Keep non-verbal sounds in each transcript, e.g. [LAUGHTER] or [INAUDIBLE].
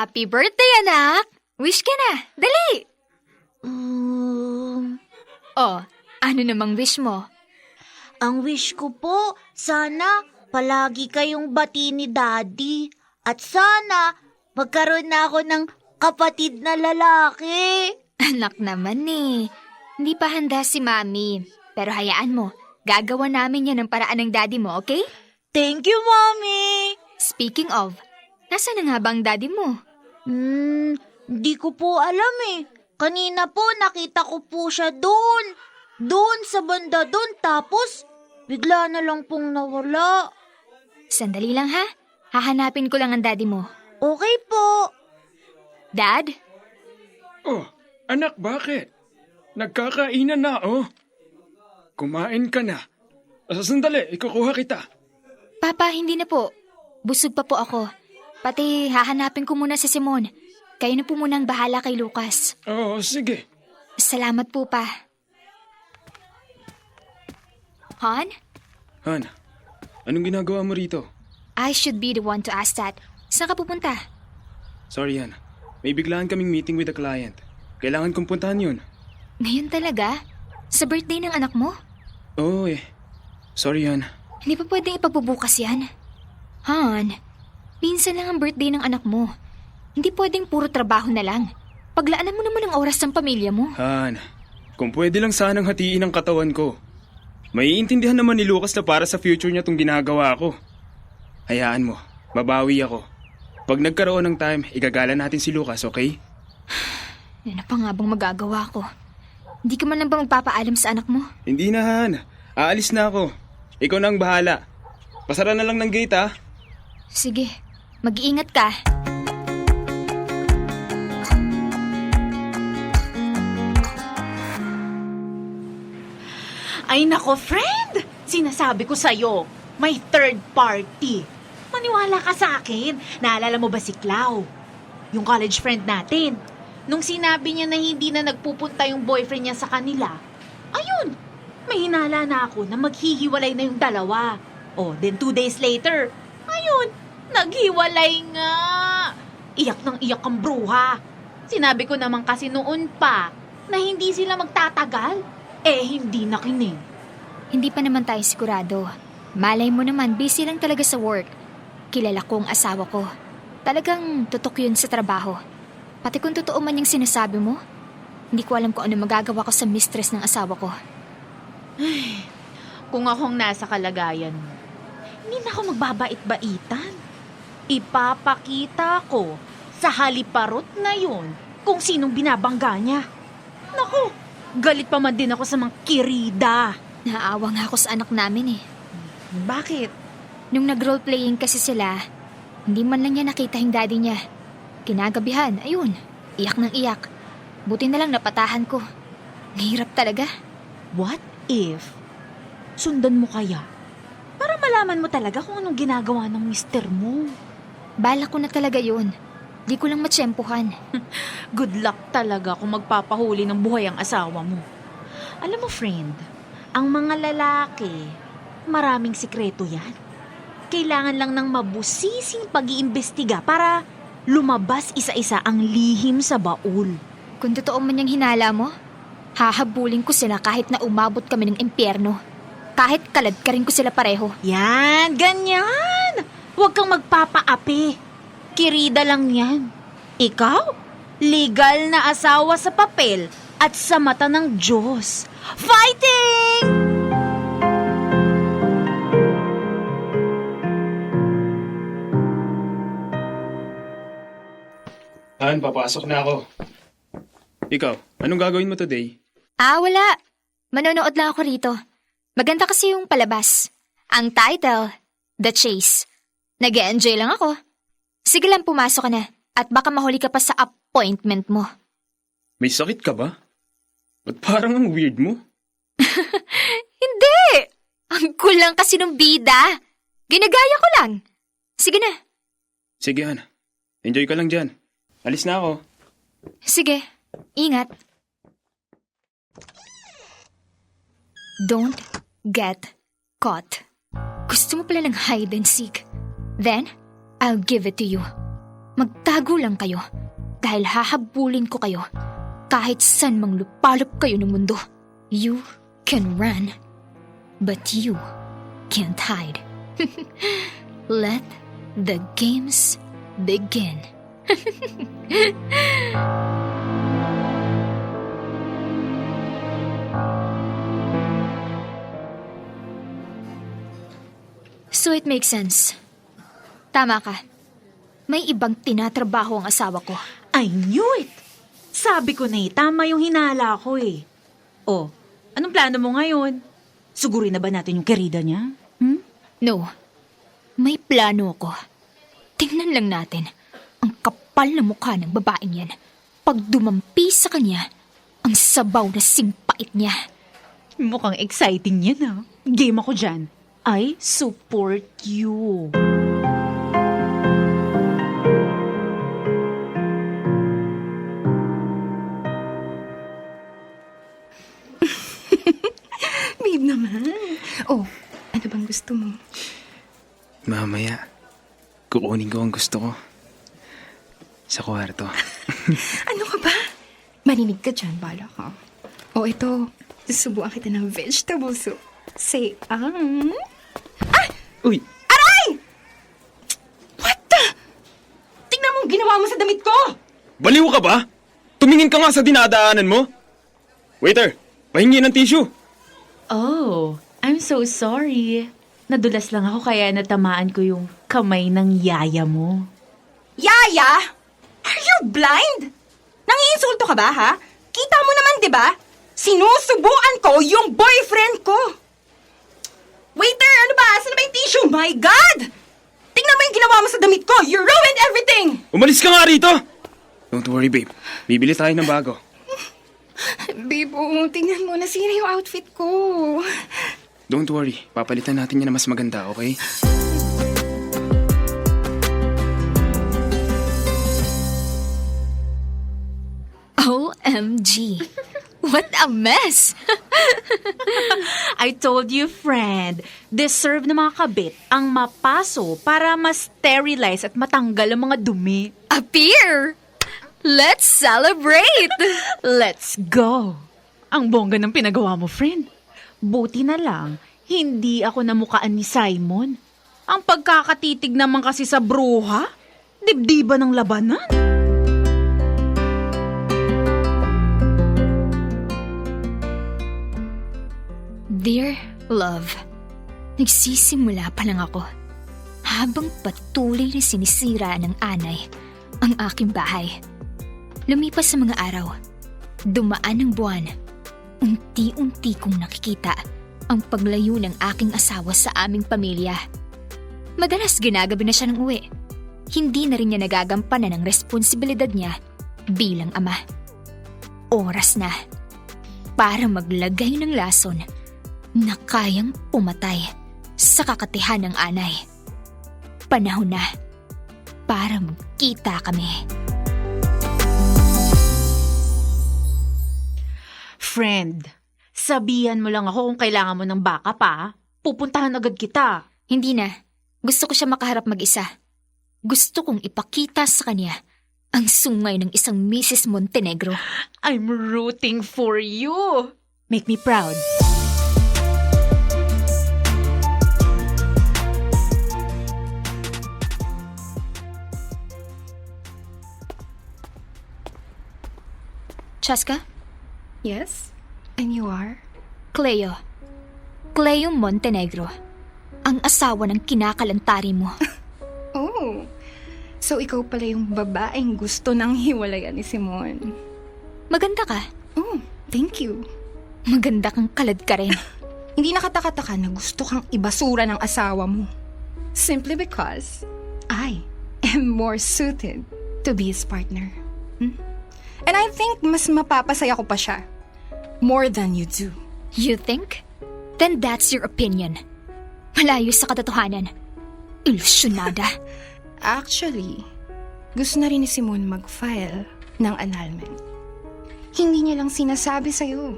Happy birthday, anak! Wish ka na! Dali! Um, Oh, ano namang wish mo? ang wish ko po, sana palagi kayong bati ni Daddy. At sana magkaroon na ako ng kapatid na lalaki. [LAUGHS] Anak naman eh. Hindi pa handa si Mami. Pero hayaan mo, gagawa namin yan ng paraan ng daddy mo, okay? Thank you, Mommy! Speaking of, nasa na nga ba ang daddy mo? Hmm, di ko po alam eh. Kanina po nakita ko po siya doon. Doon sa banda doon tapos bigla na lang pong nawala. Sandali lang ha. Hahanapin ko lang ang daddy mo. Okay po. Dad? Oh, anak, bakit? Nagkakainan na, oh. Kumain ka na. Ah, Sandali, ikukuha kita. Papa, hindi na po. Busog pa po ako. Pati hahanapin ko muna si Simon. Kayo na po muna ang bahala kay Lucas. Oo, sige. Salamat po pa. Han? Han, anong ginagawa mo rito? I should be the one to ask that. Saan ka pupunta? Sorry, Han. May biglaan kaming meeting with a client. Kailangan kong puntahan yun. Ngayon talaga? Sa birthday ng anak mo? Oo eh. Sorry, Han. Hindi pa pwedeng ipagbubukas yan. Han, minsan lang ang birthday ng anak mo. Hindi pwedeng puro trabaho na lang. Paglaanan mo naman ang oras ng pamilya mo. Han, kung pwede lang sanang hatiin ang katawan ko. Maiintindihan naman ni Lucas na para sa future niya tong ginagawa ko. Hayaan mo, babawi ako. Pag nagkaroon ng time, igagala natin si Lucas, okay? [SIGHS] Ano pa nga bang magagawa ko? Hindi ka man lang ba magpapaalam sa anak mo? Hindi na, Han. Aalis na ako. Ikaw na ang bahala. Pasara na lang ng gate, ah. Sige, mag-iingat ka. Ay nako, friend! Sinasabi ko sa'yo, may third party. Maniwala ka sa akin. Naalala mo ba si Clau? Yung college friend natin. Nung sinabi niya na hindi na nagpupunta yung boyfriend niya sa kanila, ayun, may hinala na ako na maghihiwalay na yung dalawa. Oh, then two days later, ayun, naghiwalay nga. Iyak ng iyak ang bruha. Sinabi ko naman kasi noon pa na hindi sila magtatagal. Eh, hindi nakinig. Hindi pa naman tayo sigurado. Malay mo naman, busy lang talaga sa work. Kilala ko ang asawa ko. Talagang tutok yun sa trabaho. Pati kung totoo man yung sinasabi mo, hindi ko alam kung ano magagawa ko sa mistress ng asawa ko. Kung akong nasa kalagayan mo, hindi na ako magbabait-baitan. Ipapakita ko sa haliparot na yun kung sinong binabangga niya. Naku, galit pa man din ako sa mga kirida. Naaawa nga ako sa anak namin eh. Bakit? Nung nag-roleplaying kasi sila, hindi man lang niya nakita yung daddy niya. Kinagabihan, ayun, iyak ng iyak. Buti na lang napatahan ko. Nahirap talaga. What if sundan mo kaya? Para malaman mo talaga kung anong ginagawa ng mister mo. Bala ko na talaga yun. Di ko lang matsyempohan. [LAUGHS] Good luck talaga kung magpapahuli ng buhay ang asawa mo. Alam mo, friend, ang mga lalaki, maraming sikreto yan. Kailangan lang ng mabusising pag-iimbestiga para lumabas isa-isa ang lihim sa baul. Kung totoo man yung hinala mo, hahabulin ko sila kahit na umabot kami ng impyerno. Kahit kalad ka rin ko sila pareho. Yan, ganyan! Huwag kang magpapaapi. Kirida lang yan. Ikaw, legal na asawa sa papel at sa mata ng Diyos. Fighting! Han, papasok na ako. Ikaw, anong gagawin mo today? Ah, wala. Manonood lang ako rito. Maganda kasi yung palabas. Ang title, The Chase. Nag enjoy lang ako. Sige lang, pumasok ka na. At baka mahuli ka pa sa appointment mo. May sakit ka ba? Ba't parang ang weird mo? [LAUGHS] Hindi! Ang cool lang kasi nung bida. Ginagaya ko lang. Sige na. Sige, Han. Enjoy ka lang dyan. Alis na ako. Sige. Ingat. Don't get caught. Gusto mo pala ng hide and seek. Then, I'll give it to you. Magtago lang kayo dahil hahabulin ko kayo kahit saan mang lupalop kayo ng mundo. You can run, but you can't hide. [LAUGHS] Let the games begin. [LAUGHS] so it makes sense. Tama ka. May ibang tinatrabaho ang asawa ko. I knew it! Sabi ko na eh, tama yung hinala ko eh. Oh, anong plano mo ngayon? Sugurin na ba natin yung kerida niya? Hmm? No. May plano ako. Tingnan lang natin ang kapal na mukha ng babaeng yan. Pag dumampi sa kanya, ang sabaw na simpait niya. Mukhang exciting yan ah. Game ako dyan. I support you. Gusto mo? Mamaya, kukunin ko ang gusto ko. Sa kwarto. [LAUGHS] Ano ka ba? Marinig ka dyan, bala ka. Oh, ito. Susubuan kita ng vegetable soup. Say, ang... Uy! What the? Tingnan mo ginawa mo sa damit ko! Baliw ka ba? Tumingin ka nga sa dinadaanan mo. Waiter, pahingi ng tissue. Oh, I'm so sorry. Nadulas lang ako kaya natamaan ko yung kamay ng yaya mo. Yaya! Are you blind? Nangiinsulto ka ba, ha? Kita mo naman, di ba? Sinusubuan ko yung boyfriend ko! Waiter, ano ba? Saan ba yung tissue? My God! Tingnan mo yung ginawa mo sa damit ko! You ruined everything! Umalis ka nga rito! Don't worry, babe. Bibili tayo ng bago. [LAUGHS] Babe, oh, tingnan mo, nasira yung outfit ko. Don't worry. Papalitan natin yan na mas maganda, okay? OMG! What a mess! [LAUGHS] I told you, friend, deserve ng mga kabit ang mapaso para ma-sterilize at matanggal ang mga dumi. Appear! Let's celebrate! [LAUGHS] Let's go! Ang bongga ng pinagawa mo, friend. Buti na lang, hindi ako namukaan ni Simon. Ang pagkakatitig naman kasi sa bruha, dibdiba ng labanan. Dear love, nagsisimula pa lang ako. Habang patuloy na sinisira ng anay ang aking bahay. Lumipas sa mga araw, dumaan ng buwan, unti-unti kong nakikita ang paglayo ng aking asawa sa aming pamilya. Madalas ginagabi na siya ng uwi. Hindi na rin niya nagagampanan ang responsibilidad niya bilang ama. Oras na para maglagay ng lason na kayang pumatay sa kakatihan ng anay. Panahon na para magkita kami. Friend, sabihan mo lang ako kung kailangan mo ng baka pa. Pupuntahan agad kita. Hindi na. Gusto ko siya makaharap mag-isa. Gusto kong ipakita sa kanya ang sungay ng isang Mrs. Montenegro. I'm rooting for you. Make me proud. Chaska? Yes? And you are? Cleo. Cleo Montenegro. Ang asawa ng kinakalantari mo. [LAUGHS] Oh, so ikaw pala yung babaeng gusto ng hiwalayan ni Simon. Maganda ka. Oh, thank you. Maganda kang kalad ka rin. [LAUGHS] Hindi nakatakataka na gusto kang ibasura ng asawa mo. Simply because I am more suited to be his partner. Hmm? And I think mas mapapasaya ko pa siya. More than you do. You think? Then that's your opinion. Malayo sa katotohanan. Ilusyonada. [LAUGHS] Actually, gusto na rin ni Simon mag-file ng annulment. Hindi niya lang sinasabi sa'yo.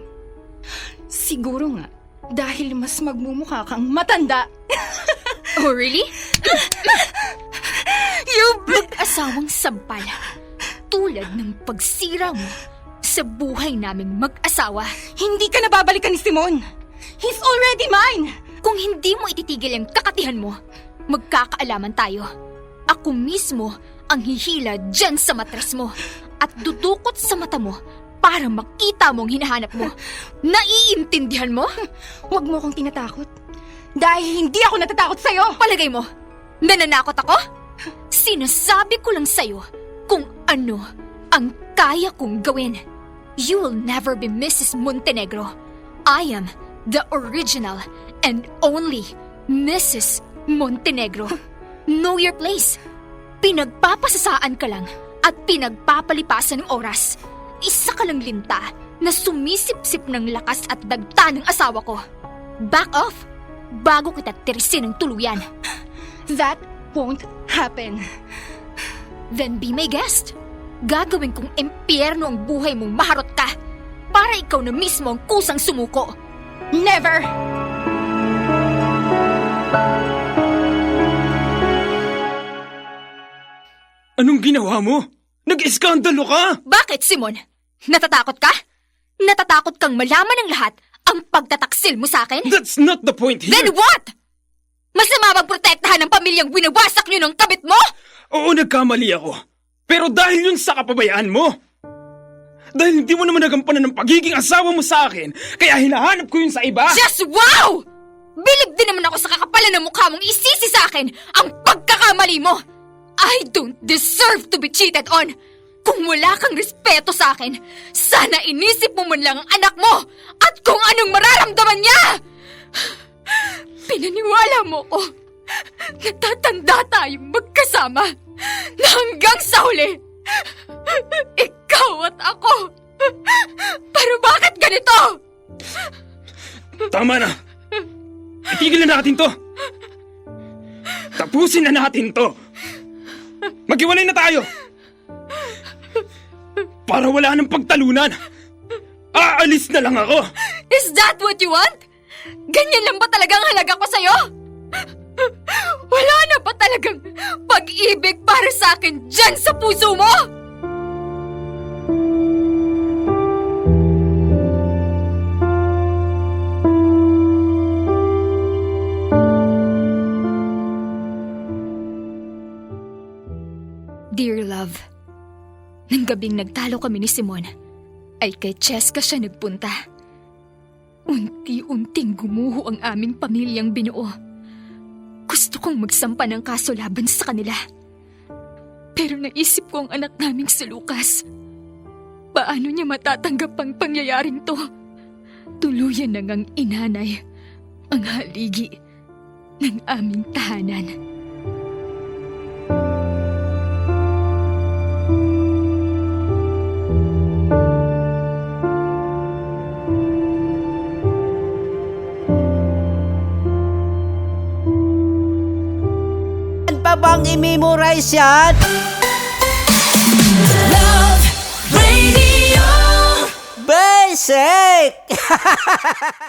Siguro nga, dahil mas magmumukha kang matanda. oh, really? [LAUGHS] You Mag-asawang sampal. Tulad ng pagsira mo sa buhay naming mag-asawa. Hindi ka nababalikan ni Simon. He's already mine. Kung hindi mo ititigil ang kakatihan mo, magkakaalaman tayo. Ako mismo ang hihila dyan sa matres mo at dudukot sa mata mo para makita mo ang hinahanap mo. [LAUGHS] Naiintindihan mo? Huwag mo akong tinatakot. Dahil hindi ako natatakot sa'yo. Palagay mo, nananakot ako? Sinasabi ko lang sa'yo kung ano ang kaya kong gawin. You will never be Mrs. Montenegro. I am the original and only Mrs. Montenegro. Know your place. Pinagpapasasaan ka lang at pinagpapalipasan ng oras. Isa ka lang linta na sumisip-sip ng lakas at dagta ng asawa ko. Back off bago kita tirisin ng tuluyan. That won't happen. Then be my guest. Gagawin kong empyerno ang buhay mong maharot ka para ikaw na mismo ang kusang sumuko. Never! Anong ginawa mo? Nag-iskandalo ka! Bakit, Simon? Natatakot ka? Natatakot kang malaman ng lahat ang pagtataksil mo sa akin? That's not the point here! Then what? Masama bang protektahan ng pamilyang winawasak niyo ng kabit mo? Oo, nagkamali ako. Pero dahil yun sa kapabayaan mo. Dahil hindi mo naman nagampanan ng pagiging asawa mo sa akin, kaya hinahanap ko yun sa iba. Just wow! Bilib din naman ako sa kakapalan ng mukha mong isisi sa akin ang pagkakamali mo! I don't deserve to be cheated on! Kung wala kang respeto sa akin, sana inisip mo man lang ang anak mo at kung anong mararamdaman niya! [SIGHS] Pinaniwala mo ko na tatanda tayong magkasama na hanggang sa huli, ikaw at ako. Pero bakit ganito? Tama na. Itigil na natin to. Tapusin na natin to. Maghiwalay na tayo. Para wala nang pagtalunan. Aalis na lang ako. Is that what you want? Ganyan lang ba talagang halaga ko sa'yo? Wala na ba talagang pag-ibig para sa akin dyan sa puso mo? Dear love, nang gabing nagtalo kami ni Simon, ay kay Cheska siya nagpunta. Unti-unting gumuho ang aming pamilyang binuo. Gusto kong magsampa ng kaso laban sa kanila. Pero naisip ko ang anak naming si Lucas. Paano niya matatanggap ang pangyayaring to? Tuluyan na ngang inanay ang haligi ng aming tahanan. I-memorize yan? Basic! [LAUGHS]